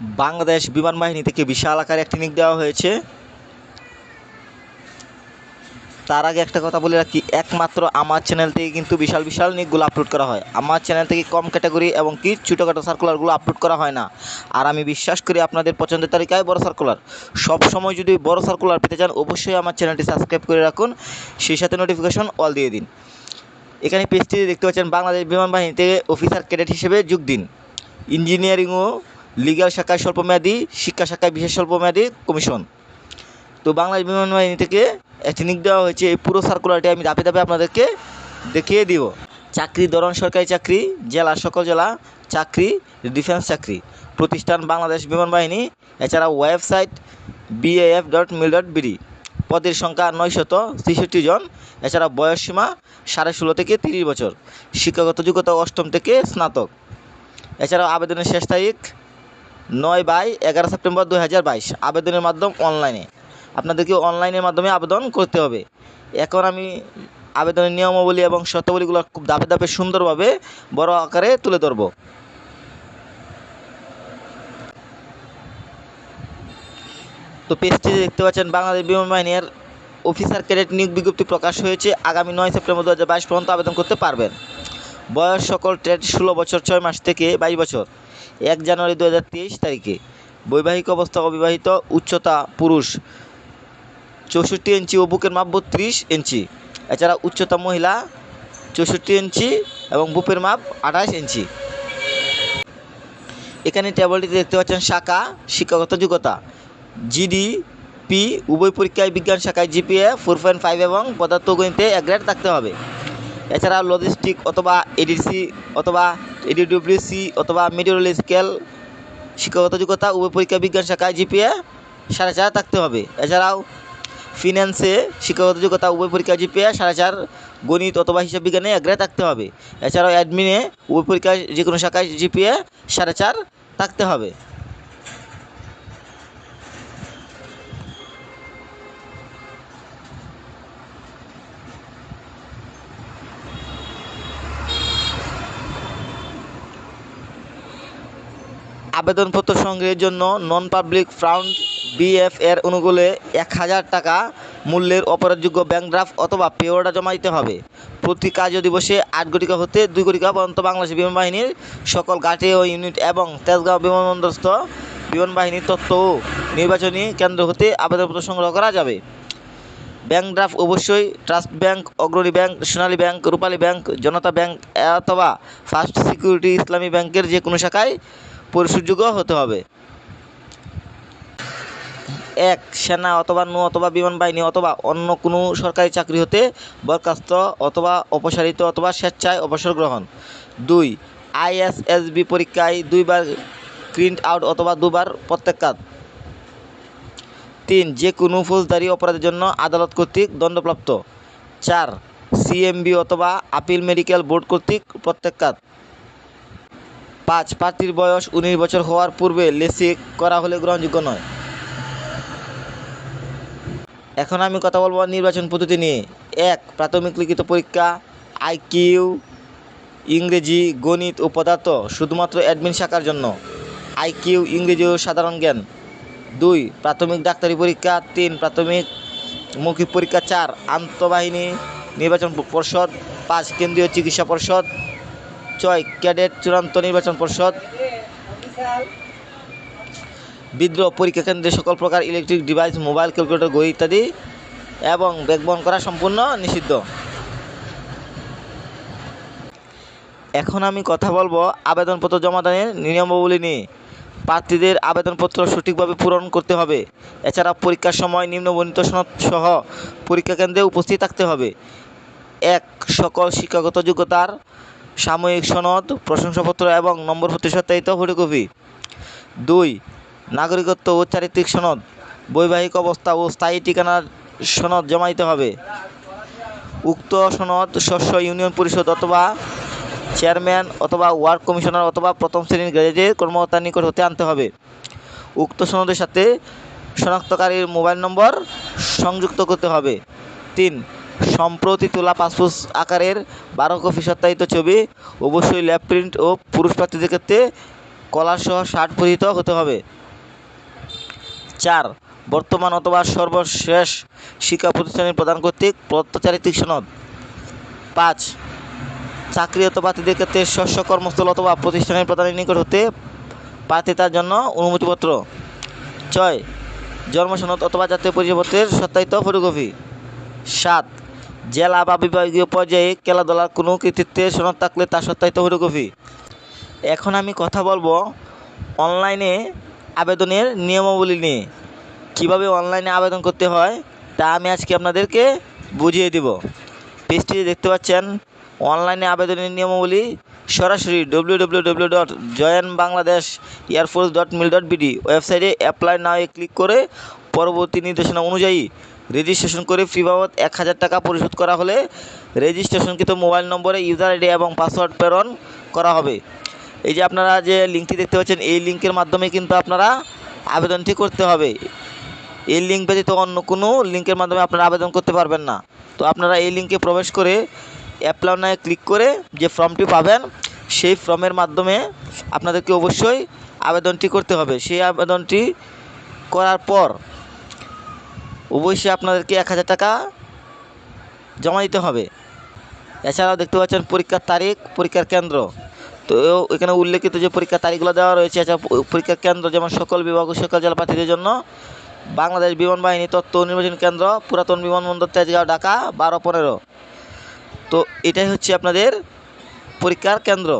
বাংলাদেশ বিমান বাহিনী থেকে বিশাল আকারে একটি নিক দেওয়া হয়েছে। তার আগে একটা কথা বলে রাখি, একমাত্র আমার চ্যানেল থেকে কিন্তু বিশাল বিশাল নিকগুলো আপলোড করা হয়। আমার চ্যানেল থেকে কম ক্যাটাগরি এবং কি ছোটোখাটো সার্কুলারগুলো আপলোড করা হয় না। আর আমি বিশ্বাস করি আপনাদের পছন্দের তালিকায় বড় সার্কুলার সব সময় যদি বড় সার্কুলার পেতে চান, অবশ্যই আমার চ্যানেলটি সাবস্ক্রাইব করে রাখুন। সেই সাথে নোটিফিকেশন অল দিয়ে দিন। এখানে পেজটি দেখতে পাচ্ছেন বাংলাদেশ বিমান বাহিনীতে অফিসার ক্যাডেট হিসেবে যোগ দিন। ইঞ্জিনিয়ারিং ও লিগ্যাল শাখায় স্বল্পমেয়াদী শিক্ষা শাখায় বিশেষ স্বল্পমেয়াদী কমিশন তো বাংলাদেশ বিমান বাহিনী থেকে একটি নিক দেওয়া হয়েছে। এই পুরো সার্কুলারটি আমি ধাপে ধাপে আপনাদেরকে দেখিয়ে দিব। চাকরি, ধরন, সরকারি চাকরি, জেলা, সকল জেলা চাকরি ডিফেন্স চাকরি। প্রতিষ্ঠান বাংলাদেশ বিমান বাহিনী এছাড়া website BAF dot mil dot BD পদের সংখ্যা নয়শত ছেষট্টি জন এছাড়া বয়সসীমা সাড়ে ষোলো থেকে তিরিশ বছর। শিক্ষাগত যোগ্যতা অষ্টম থেকে স্নাতক। এছাড়াও আবেদনের শেষ তারিখ নয় বাই এগারো সেপ্টেম্বর দু হাজার বাইশ। আবেদনের মাধ্যম অনলাইনে। আপনাদেরকে অনলাইনের মাধ্যমে আবেদন করতে হবে। এখন আমি আবেদনের নিয়মাবলী এবং শর্তাবলীগুলো খুব ধাপে ধাপে সুন্দরভাবে বড় আকারে তুলে ধরবো। তো পেজটি দেখতে পাচ্ছেন, বাংলাদেশ বিমান বাহিনীর অফিসার ক্যাডেট নিয়োগ বিজ্ঞপ্তি প্রকাশ হয়েছে। আগামী নয় সেপ্টেম্বর দু হাজার বাইশ পর্যন্ত আবেদন করতে পারবেন। বয়স সকল ট্রেড ষোলো বছর, ছয় মাস থেকে বাইশ বছর। এক জানুয়ারি দু হাজার তেইশ তারিখে। বৈবাহিক অবস্থা অবিবাহিত, উচ্চতা পুরুষ চৌষট্টি ইঞ্চি ও বুকের মাপ বত্রিশ ইঞ্চি। এছাড়া উচ্চতা মহিলা চৌষট্টি ইঞ্চি এবং বুকের মাপ আঠাশ ইঞ্চি। এখানে টেবলটিতে দেখতে পাচ্ছেন শাখা, শিক্ষাগত যোগ্যতা। জিডি পি উভয় পরীক্ষায় বিজ্ঞান শাখায় জিপিএ, ফোর পয়েন্ট ফাইভ এবং পদার্থ গণিতে এক গ্রেড থাকতে হবে। এছাড়া লজিস্টিক অথবা এডিসি অথবা এডিডব্লিউসি অথবা মেটেরিয়ালিস্টিক্যাল শিক্ষাগত যোগ্যতা উভয় পরীক্ষা বিজ্ঞান শাখায় জিপিএ সাড়ে চার থাকতে হবে। এছাড়াও ফিন্যান্সে শিক্ষাগত যোগ্যতা উভয় পরীক্ষা জিপিএ সাড়ে চার, গণিত অথবা হিসাব বিজ্ঞানে এক থাকতে হবে। এছাড়াও অ্যাডমিনে উভয় পরীক্ষায় যে কোনো শাখায় জিপিএ সাড়ে চার থাকতে হবে। আবেদনপত্র সংগ্রহের জন্য নন পাবলিক ফান্ড বিএফ এর অনুকূলে এক হাজার টাকা মূল্যের অপরাধযোগ্য ব্যাংক ড্রাফট অথবা পে অর্ডার জমা দিতে হবে। প্রতি কার্য দিবসে আট ঘটিকা হতে দুই ঘটিকা পর্যন্ত বাংলাদেশ বিমান বাহিনীর সকল ঘাটে ও ইউনিট এবং তেজগাঁও বিমানবন্দরস্থ বিমান বাহিনীর তথ্য ও নির্বাচনী কেন্দ্র হতে আবেদনপত্র সংগ্রহ করা যাবে। ব্যাংক ড্রাফট অবশ্যই Trust Bank Agrani Bank Sonali Bank Rupali Bank Janata Bank অথবা ফার্স্ট সিকিউরিটি ইসলামী ব্যাংকের যে কোনো শাখায় পরিশোধযোগ্য হতে হবে। এক, সেনা অথবা নৌ অথবা বিমান বাহিনী অথবা অন্য কোনো সরকারি চাকরি হতে বরখাস্ত অথবা অপসারিত অথবা স্বেচ্ছায় অবসর গ্রহণ। দুই, আইএসএসবি পরীক্ষায় দুইবার প্রিন্ট আউট অথবা দুবার প্রত্যাখ্যাত। তিন, যে কোনো ফৌজদারি অপরাধের জন্য আদালত কর্তৃক দণ্ডপ্রাপ্ত। চার, সিএমবি অথবা আপিল মেডিকেল বোর্ড কর্তৃক প্রত্যাখ্যাত। পাঁচ প্রার্থীর বয়স উনিশ বছর হওয়ার পূর্বে লেসিক করা হলে গ্রহণযোগ্য নয়। এখন আমি কথা বলব নির্বাচন পদ্ধতি নিয়ে। এক, প্রাথমিক লিখিত পরীক্ষা আইকিউ ইংরেজি, গণিত ও পদার্থ শুধুমাত্র অ্যাডমিন শাখার জন্য। আইকিউ ইংরেজি ও সাধারণ জ্ঞান। দুই, প্রাথমিক ডাক্তারি পরীক্ষা। তিন, প্রাথমিক মৌখিক পরীক্ষা। চার, আন্তঃবাহিনী নির্বাচন পর্ষদ। পাঁচ, কেন্দ্রীয় চিকিৎসা পর্ষদ। ছয় ক্যাডেট চূড়ান্ত নির্বাচন পর্ষদ। বিদ্রোহ পরীক্ষা কেন্দ্রে সকল প্রকার ইলেকট্রিক ডিভাইস মোবাইল ক্যালকুলেটর বই ইত্যাদি এবং ব্যাগ করা সম্পূর্ণ নিষিদ্ধ। এখন আমি কথা বলব আবেদনপত্র জমাদানের নিয়মাবলী নিয়ে। প্রার্থীদের আবেদনপত্র সঠিকভাবে পূরণ করতে হবে। এছাড়া পরীক্ষার সময় নিম্নবর্ণিত সনদ সহ পরীক্ষা কেন্দ্রে উপস্থিত থাকতে হবে। এক, সকল শিক্ষাগত যোগ্যতার সাময়িক সনদ, প্রশংসাপত্র এবং নম্বর প্রতি সত্যায়িত ফটোকপি দুই, নাগরিকত্ব ও চারিত্রিক সনদ, বৈবাহিক অবস্থা ও স্থায়ী ঠিকানার সনদ জমা দিতে হবে। উক্ত সনদ শস্য ইউনিয়ন পরিষদ অথবা চেয়ারম্যান অথবা ওয়ার্ড কমিশনার অথবা প্রথম শ্রেণির গ্রেডের কর্মকর্তার নিকট হতে আনতে হবে। উক্ত সনদের সাথে শনাক্তকারীর মোবাইল নম্বর সংযুক্ত করতে হবে। তিন সম্প্রতি তোলা পাসপোর্ট আকারের বারো কপি সত্যায়িত ছবি, অবশ্যই ল্যাব প্রিন্ট ও পুরুষ প্রার্থীদের ক্ষেত্রে কলারসহ শার্ট পরিহিত হতে হবে। চার, বর্তমান অথবা সর্বশেষ শিক্ষা প্রতিষ্ঠানের প্রদান কর্তৃক প্রদত্ত চারিত্রিক সনদ। পাঁচ, চাকরি অথবা প্রার্থীদের ক্ষেত্রে শস্য কর্মস্থল অথবা প্রতিষ্ঠানের প্রধানের নিকট হতে প্রার্থিতার জন্য অনুমতিপত্র। ছয় জন্ম সনদ অথবা জাতীয় পরিচয়পত্রের সত্যায়িত ফটোকপি। সাত জেলা বা বিভাগীয় পর্যায়ে খেলাধুলার কোনো কৃতিত্বের সনদ থাকলে তার সত্যায়িত ফটোকপি এখন আমি কথা বলব অনলাইনে আবেদনের নিয়মাবলী নিয়ে। কীভাবে অনলাইনে আবেদন করতে হয় তা আমি আজকে আপনাদেরকে বুঝিয়ে দিব। পেজটি দেখতে পাচ্ছেন, অনলাইনে আবেদনের নিয়মাবলী সরাসরি W W W dot join Bangladesh air force dot mil dot BD ওয়েবসাইটে অ্যাপ্লাই নাও ক্লিক করে পরবর্তী নির্দেশনা অনুযায়ী রেজিস্ট্রেশন করে ফি বাবদ এক হাজার টাকা পরিশোধ করা হলে রেজিস্ট্রেশনকৃত মোবাইল নম্বরে ইউজার আইডি এবং পাসওয়ার্ড প্রেরণ করা হবে। এই যে আপনারা যে লিঙ্কটি দেখতে পাচ্ছেন, এই লিঙ্কের মাধ্যমে কিন্তু আপনারা আবেদনটি করতে হবে। এই লিঙ্ক ব্যতীত অন্য কোনো লিঙ্কের মাধ্যমে আপনারা আবেদন করতে পারবেন না। তো আপনারা এই লিঙ্কে প্রবেশ করে অ্যাপ্লাই ক্লিক করে যে ফর্মটি পাবেন, সেই ফর্মের মাধ্যমে আপনাদেরকে অবশ্যই আবেদনটি করতে হবে। সেই আবেদনটি করার পর অবশ্যই আপনাদেরকে এক হাজার টাকা জমা দিতে হবে। এছাড়াও দেখতে পাচ্ছেন পরীক্ষার তারিখ, পরীক্ষার কেন্দ্র। তো এখানে উল্লেখিত যে পরীক্ষার তারিখগুলো দেওয়া রয়েছে, এছাড়া পরীক্ষার কেন্দ্র যেমন সকল বিভাগ ও সকল জেলা প্রার্থীদের জন্য বাংলাদেশ বিমান বাহিনী তত্ত্ব নির্বাচন কেন্দ্র, পুরাতন বিমানবন্দর, তেজগাঁও, ঢাকা, বারো পনেরো। তো এটাই হচ্ছে আপনাদের পরীক্ষার কেন্দ্র।